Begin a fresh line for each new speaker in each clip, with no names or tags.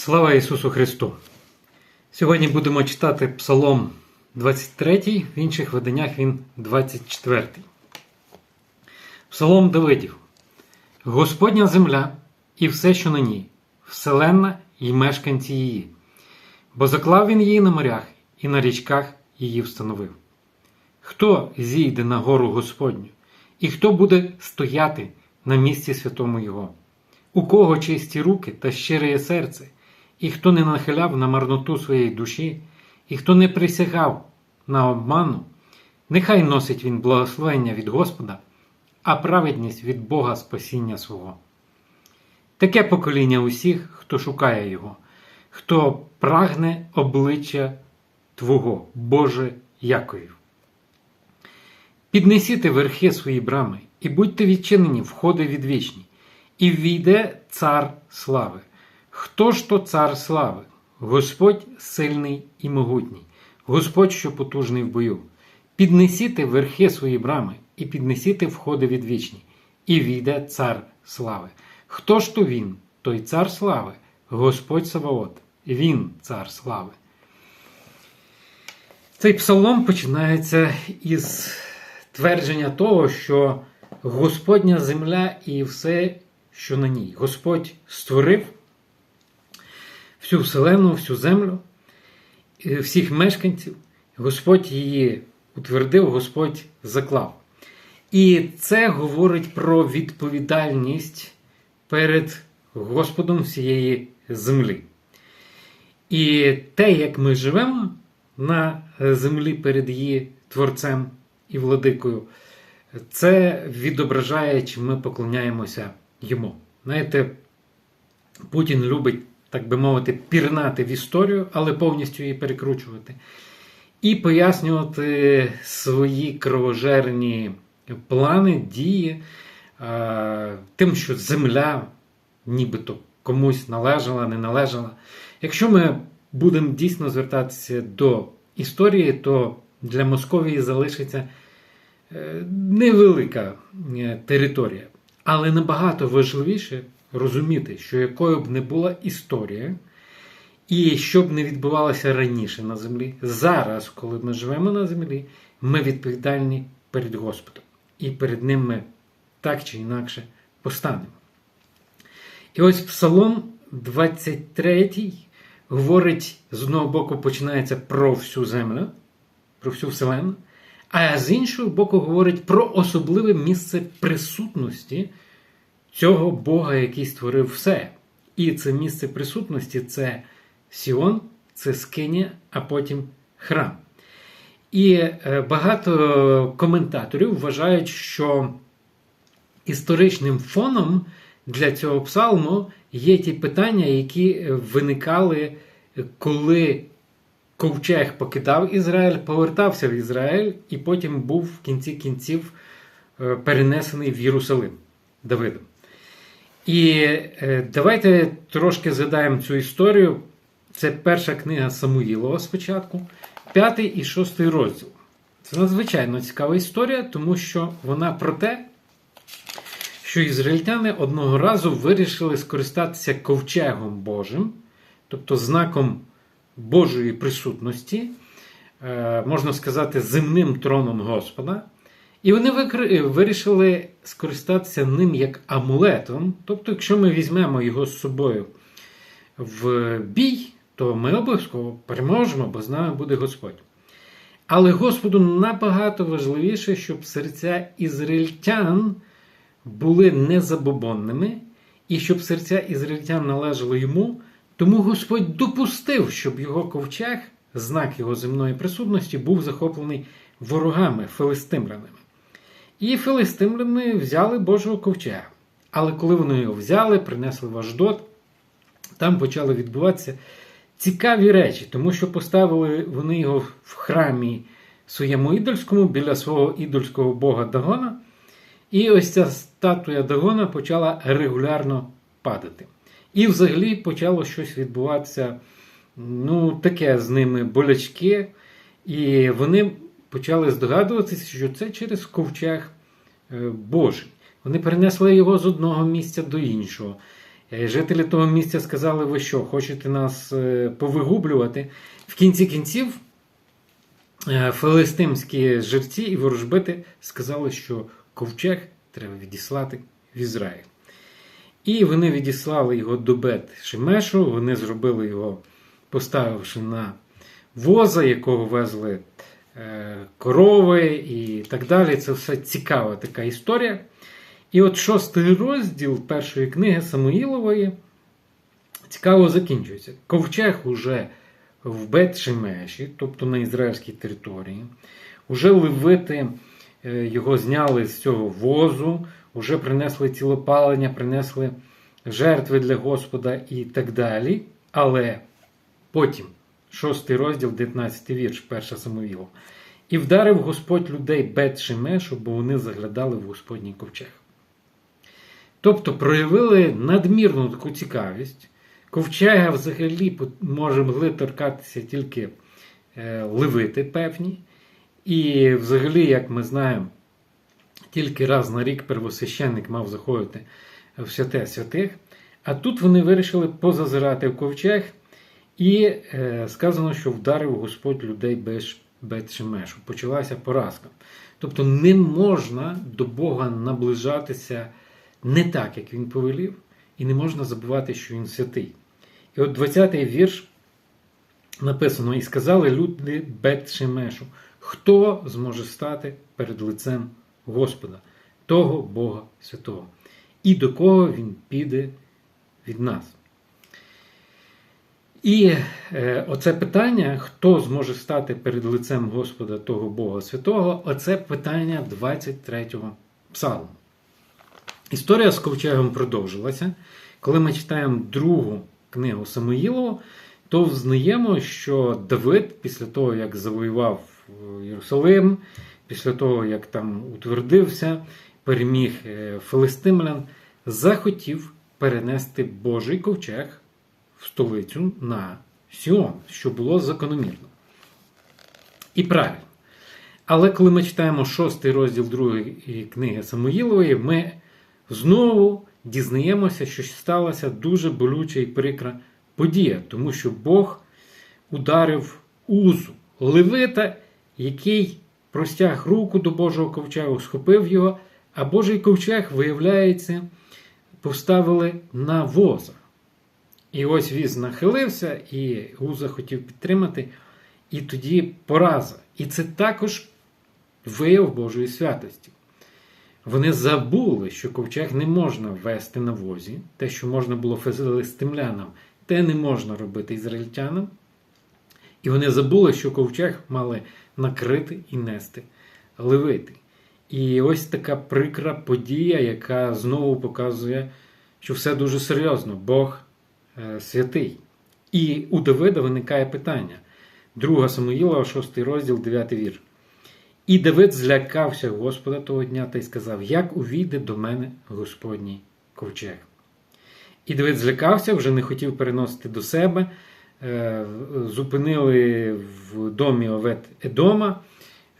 Слава Ісусу Христу! Сьогодні будемо читати Псалом 23, в інших виданнях він 24. Псалом Давидів. Господня земля і все, що на ній, вселенна і мешканці її. Бо заклав він її на морях і на річках її встановив. Хто зійде на гору Господню, і хто буде стояти на місці святому Його? У кого чисті руки та щире серце, і хто не нахиляв на марноту своєї душі, і хто не присягав на обману, нехай носить він благословення від Господа, а праведність від Бога спасіння свого. Таке покоління усіх, хто шукає Його, хто прагне обличчя Твого, Боже Яковів. Піднесіте верхи свої брами, і будьте відчинені входи відвічні, і ввійде цар слави. Хто ж то цар слави? Господь сильний і могутній, Господь, що потужний в бою. Піднесіте верхи свої брами, і піднесіте входи відвічні, і війде цар слави. Хто ж то він, той цар слави, Господь Саваот, він цар слави. Цей псалом починається із твердження того, що Господня земля і все, що на ній. Господь створив всю вселену, всю землю, е, всіх мешканців. Господь її утвердив, Господь заклав. І це говорить про відповідальність перед Господом всієї землі. І те, як ми живемо на землі перед її Творцем і владикою, це відображає, чи ми поклоняємося йому. Знаєте, Путін любить, так би мовити, пірнати в історію, але повністю її перекручувати. І пояснювати свої кровожерні плани, дії е, тим, що земля нібито комусь належала, не належала. Якщо ми будемо дійсно звертатися до історії, то для Московії залишиться е, невелика е, територія. Але набагато важливіше розуміти, що якою б не була історія, і що б не відбувалося раніше на землі, зараз, коли ми живемо на землі, ми відповідальні перед Господом. І перед ним ми так чи інакше постанемо. І ось Псалом 23 говорить, з одного боку, починається про всю землю, про всю вселену, а з іншого боку, говорить про особливе місце присутності цього Бога, який створив все. І це місце присутності це Сіон, це Скиня, а потім храм. І е, багато коментаторів вважають, що історичним фоном для цього псалму є ті питання, які виникали, коли ковчег покидав Ізраїль, повертався в Ізраїль і потім був в кінці кінців е, перенесений в Єрусалим Давидом. І е, давайте трошки згадаємо цю історію. Це перша книга Самуїлова спочатку, п'ятий і шостий розділ. Це надзвичайно цікава історія, тому що вона про те, що ізраїльтяни одного разу вирішили скористатися ковчегом Божим, тобто знаком Божої присутності, е, можна сказати, земним троном Господа. І вони вирішили скористатися ним як амулетом. Тобто, якщо ми візьмемо його з собою в бій, то ми обов'язково переможемо, бо з нами буде Господь. Але Господу набагато важливіше, щоб серця ізраїльтян були незабобонними, і щоб серця ізраїльтян належали йому, тому Господь допустив, щоб його ковчег, знак його земної присутності, був захоплений ворогами, филистимлянами. І филистимляни взяли Божого ковчега. Але коли вони його взяли, принесли в Аждот, там почали відбуватися цікаві речі, тому що поставили вони його в храмі своєму ідольському біля свого ідольського бога Дагона. І ось ця статуя Дагона почала регулярно падати. І взагалі почало щось відбуватися, ну, таке з ними болячки. І вони почали здогадуватися, що це через ковчег Божий. Вони перенесли його з одного місця до іншого. Е, Жителі того місця сказали, ви що, хочете нас е, повигублювати? В кінці кінців е, филистимські жерці і ворожбити сказали, що ковчег треба відіслати в Ізраїль. І вони відіслали його до Бет Шемешу, вони зробили його, поставивши на воза, якого везли е, корови і так далі. Це все цікава така історія. І от шостий розділ першої книги Самуїлової цікаво закінчується. Ковчег уже в Бет-Шемеші, тобто на ізраїльській території. Уже левити е, його зняли з цього возу, вже принесли цілопалення, принесли жертви для Господа і так далі. Але потім, шостий розділ, 19 вірш, перша Самуїла. І вдарив Господь людей Бет-Шемешу, бо вони заглядали в Господній ковчег. Тобто проявили надмірну таку цікавість. Ковчега взагалі може могли торкатися тільки е, левити певні. І взагалі, як ми знаємо, тільки раз на рік первосвященник мав заходити в святе святих. А тут вони вирішили позазирати в ковчег, і е, сказано, що вдарив Господь людей без Бет-Шемешу. Почалася поразка. Тобто не можна до Бога наближатися не так, як він повелів, і не можна забувати, що він святий. І от 20-й вірш написано: І сказали люди Бет-Шемешу, хто зможе стати перед лицем Господа, того Бога Святого, і до кого він піде від нас. І е, оце питання, хто зможе стати перед лицем Господа того Бога Святого, оце питання 23-го псалму. Історія з ковчегом продовжилася. Коли ми читаємо другу книгу Самуїлову, то взнаємо, що Давид, після того, як завоював Єрусалим, після того, як там утвердився, переміг филистимлян, захотів перенести Божий ковчег в столицю на Сіон, що було закономірно. І правильно. Але коли ми читаємо шостий розділ другої книги Самуїлової, ми знову дізнаємося, що сталася дуже болюча і прикра подія, тому що Бог ударив Узу, Левита, який простяг руку до Божого ковчегу, схопив його, а Божий ковчег, виявляється, поставили на воза. І ось віз нахилився, і Уза хотів підтримати, і тоді пораза. І це також вияв Божої святості. Вони забули, що ковчег не можна ввести на возі, те, що можна було филистимлянам, те не можна робити ізраїльтянам. І вони забули, що ковчег мали накрити і нести левити. І ось така прикра подія, яка знову показує, що все дуже серйозно, Бог святий. І у Давида виникає питання. 2 Самуїла, 6 розділ, 9 вір. І Давид злякався Господа того дня та й сказав: Як увійде до мене Господній ковчег? І Давид злякався, вже не хотів переносити до себе. Е, зупинили в домі Овет Едома.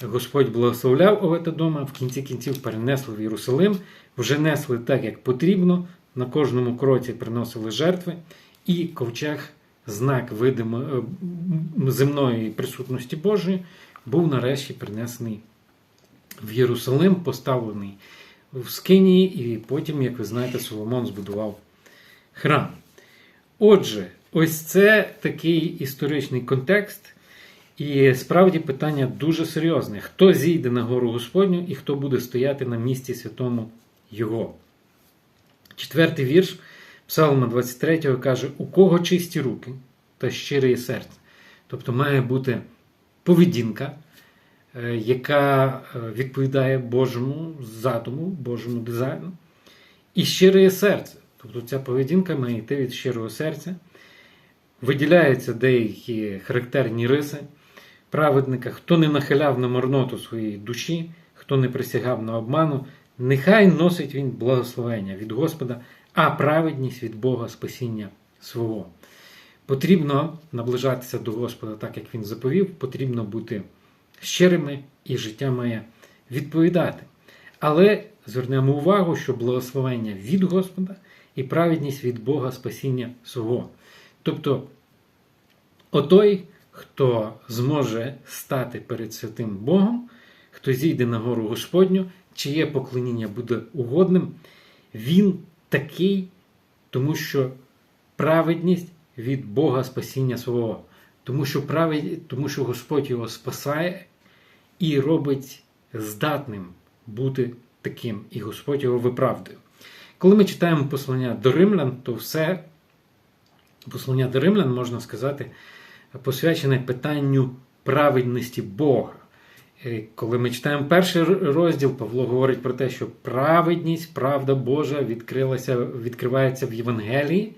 Господь благословляв Овет Едома, в кінці кінців перенесли в Єрусалим, вже несли так, як потрібно. На кожному кроці приносили жертви, і ковчег, знак видимо, земної присутності Божої, був нарешті принесений в Єрусалим, поставлений в Скинії, і потім, як ви знаєте, Соломон збудував храм. Отже, ось це такий історичний контекст. І справді питання дуже серйозне: хто зійде на гору Господню і хто буде стояти на місці святому Його. Четвертий вірш Псалма 23 каже: У кого чисті руки та щире серце. Тобто має бути поведінка, е, яка е, відповідає Божому задуму, Божому дизайну, і щире серце. Тобто ця поведінка має йти від щирого серця. Виділяються деякі характерні риси праведника, хто не нахиляв на марноту своєї душі, хто не присягав на обману, нехай носить він благословення від Господа, а праведність від Бога спасіння свого. Потрібно наближатися до Господа так, як Він заповів, потрібно бути щирими і життя має відповідати. Але звернемо увагу, що благословення від Господа і праведність від Бога спасіння свого. Тобто, отой, хто зможе стати перед святим Богом, хто зійде на гору Господню, чиє поклоніння буде угодним, він такий, тому що праведність від Бога спасіння свого. Тому що, правед... тому що Господь його спасає і робить здатним бути таким, і Господь його виправдує. Коли ми читаємо послання до римлян, то все послання до римлян, можна сказати, посвячене питанню праведності Бога. Е, Коли ми читаємо перший розділ, Павло говорить про те, що праведність, правда Божа відкрилася, відкривається в Євангелії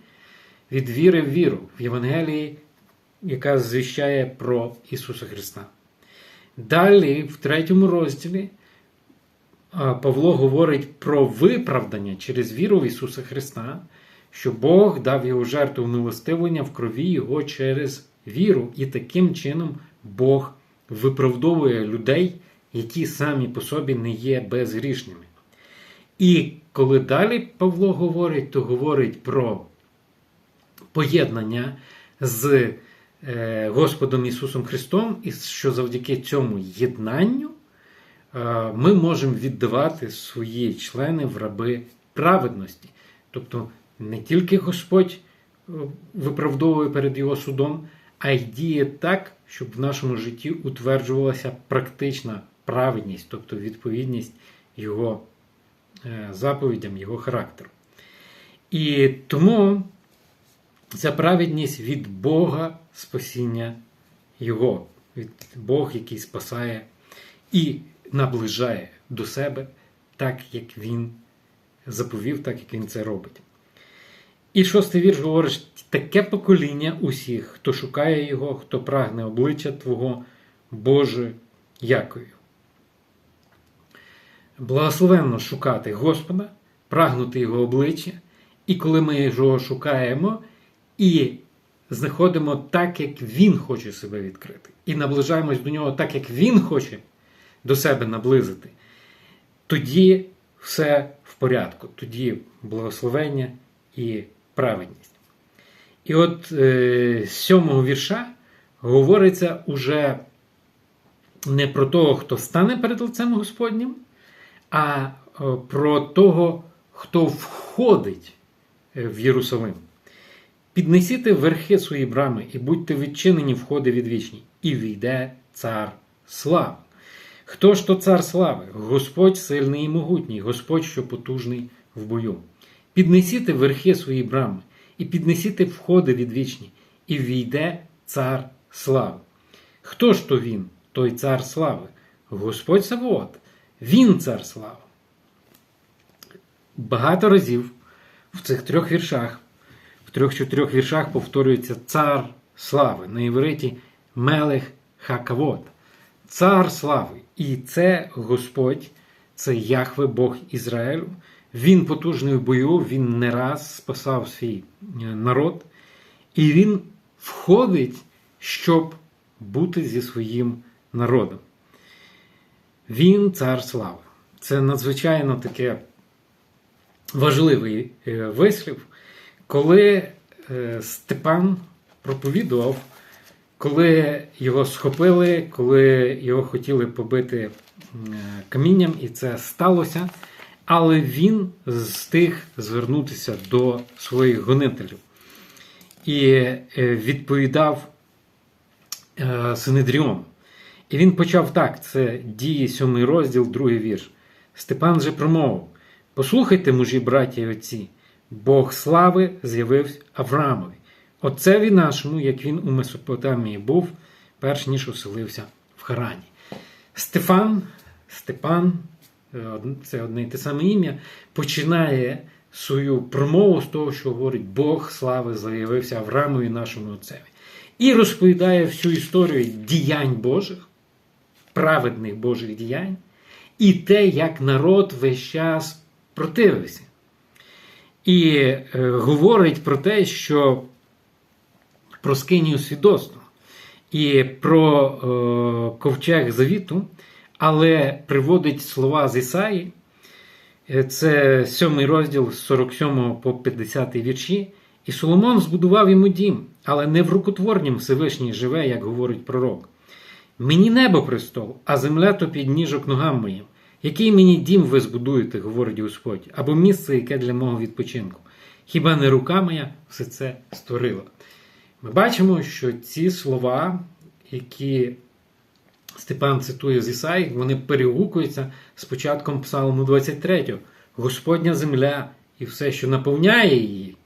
від віри в віру, в Євангелії, яка звіщає про Ісуса Христа. Далі, в третьому розділі, Павло говорить про виправдання через віру в Ісуса Христа, що Бог дав його жертву милостивлення в крові Його через віру, і таким чином Бог виправдовує людей, які самі по собі не є безгрішними. І коли далі Павло говорить, то говорить про поєднання з е, Господом Ісусом Христом, і що завдяки цьому єднанню е, ми можемо віддавати свої члени в раби праведності. Тобто не тільки Господь е, виправдовує перед Його судом, а й діє так, щоб в нашому житті утверджувалася практична праведність, тобто відповідність Його заповідям, Його характеру. І тому ця праведність від Бога спасіння Його, від Бог, який спасає і наближає до себе так, як Він заповів, так як Він це робить. І шостий вірш говорить: таке покоління усіх, хто шукає Його, хто прагне обличчя Твого, Боже, якою. Благословенно шукати Господа, прагнути Його обличчя, і коли ми його шукаємо і знаходимо так, як Він хоче себе відкрити, і наближаємось до нього так, як Він хоче до себе наблизити, тоді все в порядку, тоді благословення і праведність. І от е, з сьомого вірша говориться уже не про того, хто стане перед лицем Господнім, а про того, хто входить е, в Єрусалим. Піднесіте верхи свої брами, і будьте відчинені входи відвічні, і війде цар слави. Хто ж то цар слави? Господь сильний і могутній, Господь, що потужний в бою. Піднесіте верхи свої брами, і піднесіте входи відвічні, і війде цар слави. Хто ж то він, той цар слави? Господь Савоот, він цар слави. Багато разів в цих трьох віршах в трьох-чотирьох віршах повторюється цар слави. На івриті Мелех Хакавод. Цар слави. І це Господь, це Яхве Бог Ізраїлю. Він потужний в бою, він не раз спасав свій е, народ. І він входить, щоб бути зі своїм народом. Він цар слави. Це надзвичайно таке важливий е, вислів. Коли е, Степан проповідував, коли його схопили, коли його хотіли побити камінням, і це сталося, але він встиг звернутися до своїх гонителів і е, відповідав е, Синедріон. І він почав так: це дії сьомий розділ, другий вірш. Степан же промовив: Послухайте, мужі, браті і отці. Бог слави з'явився Авраамові, отцеві нашому, як він у Месопотамії був, перш ніж оселився в Харані. Стефан, Степан, це одне і те саме ім'я, починає свою промову з того, що говорить Бог слави з'явився Авраамові нашому отцеві. І розповідає всю історію діянь Божих, праведних Божих діянь, і те, як народ весь час противився і е, говорить про те, що про скинію свідоцтва і про е, ковчег завіту, але приводить слова з Ісаї, Е, Це сьомий розділ з 47 по 50 вірші. І Соломон збудував йому дім, але не в рукотворнім Всевишній живе, як говорить пророк. Мені небо престол, а земля то підніжок ногам моїм. Який мені дім ви збудуєте, говорить Господь, або місце, яке для мого відпочинку. Хіба не рука моя все це створила? Ми бачимо, що ці слова, які Степан цитує з Ісаї, вони перегукуються з початком Псалму 23. Господня земля і все, що наповняє її.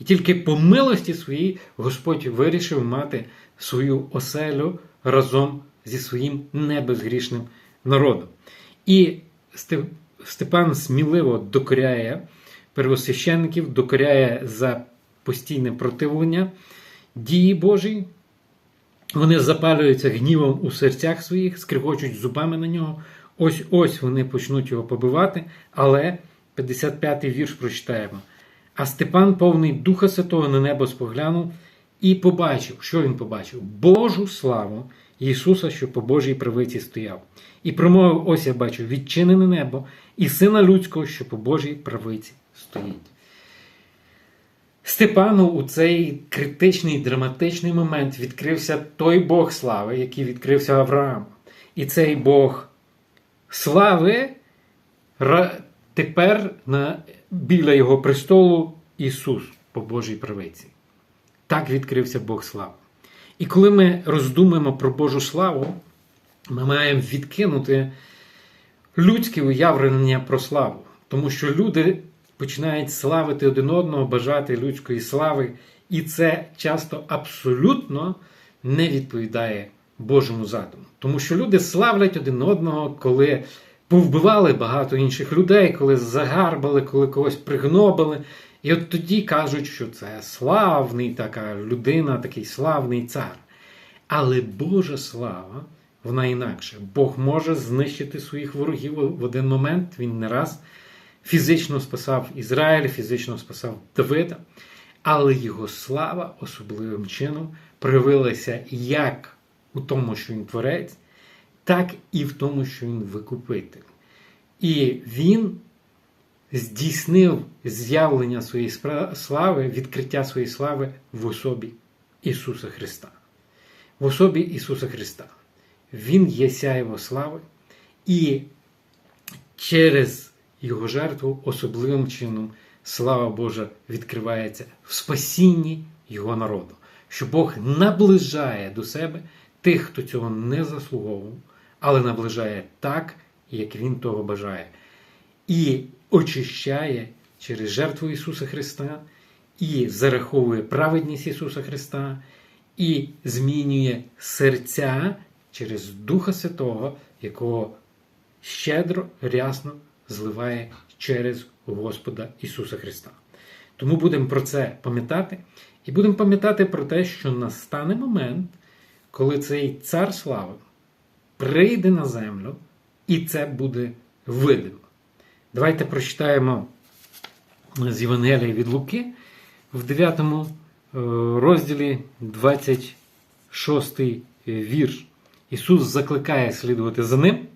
І тільки по милості своїй Господь вирішив мати свою оселю разом зі своїм небезгрішним народом. І Степан сміливо докоряє первосвященників, докоряє за постійне противлення дії Божій. Вони запалюються гнівом у серцях своїх, скригочуть зубами на нього. Ось ось вони почнуть його побивати. Але 55-й вірш прочитаємо. А Степан, повний Духа Святого, на небо споглянув і побачив, що він побачив? Божу славу Ісуса, що по Божій правиці стояв. І промовив: ось я бачу відчинене небо і сина людського, що по Божій правиці стоїть. Степану у цей критичний драматичний момент відкрився той Бог слави, який відкрився Аврааму. І цей Бог слави тепер на, біля його престолу Ісус по Божій правиці. Так відкрився Бог слави. І коли ми роздумуємо про Божу славу, ми маємо відкинути людське уявлення про славу. Тому що люди починають славити один одного, бажати людської слави, і це часто абсолютно не відповідає Божому задуму. Тому що люди славлять один одного, коли повбивали багато інших людей, коли загарбали, коли когось пригнобили. І от тоді кажуть, що це славний така людина, такий славний цар. Але Божа слава, вона інакше. Бог може знищити своїх ворогів в один момент. Він не раз фізично спасав Ізраїль, фізично спасав Давида. Але його слава особливим чином проявилася як у тому, що він творець, так і в тому, що він викупитель. І він здійснив з'явлення своєї слави, відкриття своєї слави в особі Ісуса Христа. В особі Ісуса Христа. Він є сяєво слави, і через Його жертву особливим чином слава Божа відкривається в спасінні Його народу. Що Бог наближає до себе тих, хто цього не заслуговував, але наближає так, як Він того бажає. І очищає через жертву Ісуса Христа, і зараховує праведність Ісуса Христа, і змінює серця через Духа Святого, якого щедро, рясно зливає через Господа Ісуса Христа. Тому будемо про це пам'ятати, і будемо пам'ятати про те, що настане момент, коли цей цар слави прийде на землю, і це буде видимо. Давайте прочитаємо з Євангелія від Луки в 9 е, розділі 26 вірш. Ісус закликає слідувати за ним.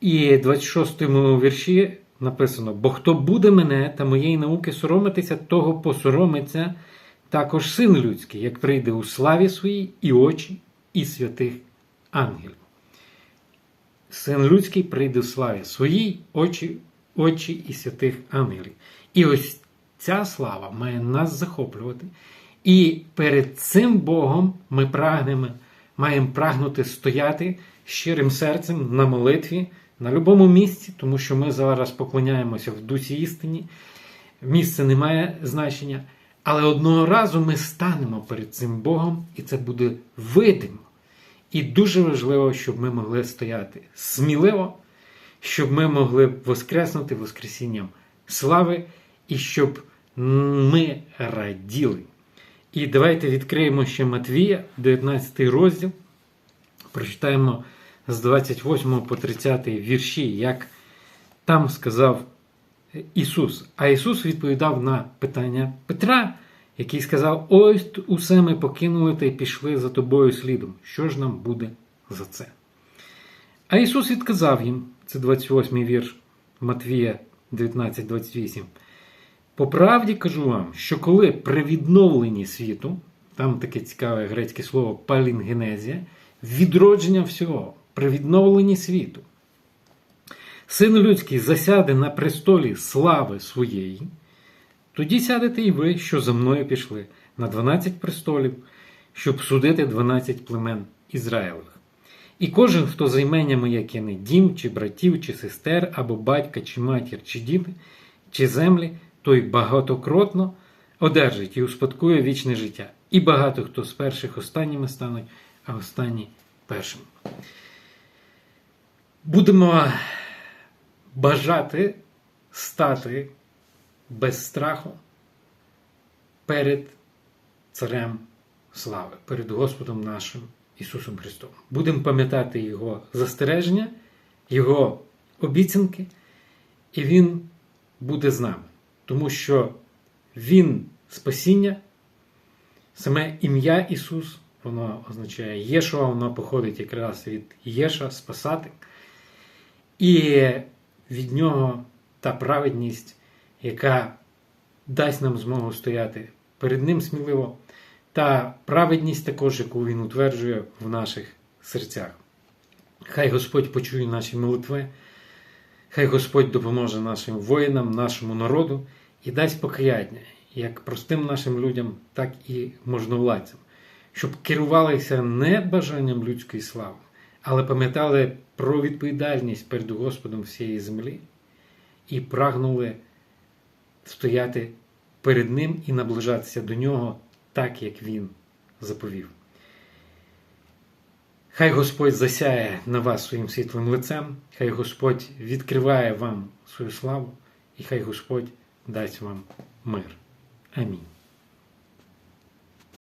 І в 26 вірші написано: Бо хто буде мене та моєї науки соромитися, того посоромиться також син людський, як прийде у славі своїй і очі, і святих ангелів. Син людський прийде в славі своїй очі, очі і святих ангелів. І ось ця слава має нас захоплювати. І перед цим Богом ми прагнемо, маємо прагнути стояти щирим серцем на молитві на будь-якому місці, тому що ми зараз поклоняємося в дусі істині. Місце не має значення. Але одного разу ми станемо перед цим Богом, і це буде видимо. І дуже важливо, щоб ми могли стояти сміливо, щоб ми могли воскреснути Воскресінням слави, і щоб ми раділи. І давайте відкриємо ще Матвія, 19 розділ. Прочитаємо з 28 по 30 вірші, як там сказав Ісус. А Ісус відповідав на питання Петра, який сказав: Ось усе ми покинули та й пішли за тобою слідом. Що ж нам буде за це? А Ісус відказав їм, це 28 вірш. Матвія 19.28. По правді кажу вам, що коли при відновленні світу, там таке цікаве грецьке слово палінгенезія, відродження всього, при відновленні світу, син людський засяде на престолі слави своєї, тоді сядете і ви, що за мною пішли, на 12 престолів, щоб судити 12 племен Ізраїлевих. І кожен, хто за імення моє кине дім, чи братів, чи сестер, або батька, чи матір, чи діти, чи землі, той багатокротно одержить і успадкує вічне життя. І багато хто з перших останніми стануть, а останні першими. Будемо бажати стати без страху перед Царем слави, перед Господом нашим Ісусом Христом. Будемо пам'ятати Його застереження, Його обіцянки, і Він буде з нами, тому що Він спасіння, саме ім'я Ісус, воно означає Єшуа, воно походить якраз від Єша, спасати. І від нього та праведність, яка дасть нам змогу стояти перед Ним сміливо, та праведність також, яку Він утверджує в наших серцях. Хай Господь почує наші молитви, хай Господь допоможе нашим воїнам, нашому народу і дасть покаяння як простим нашим людям, так і можновладцям, щоб керувалися не бажанням людської слави, але пам'ятали про відповідальність перед Господом всієї землі і прагнули стояти перед Ним і наближатися до Нього так, як Він заповів. Хай Господь засяє на вас своїм світлим лицем, хай Господь відкриває вам свою славу, і хай Господь дасть вам мир. Амінь.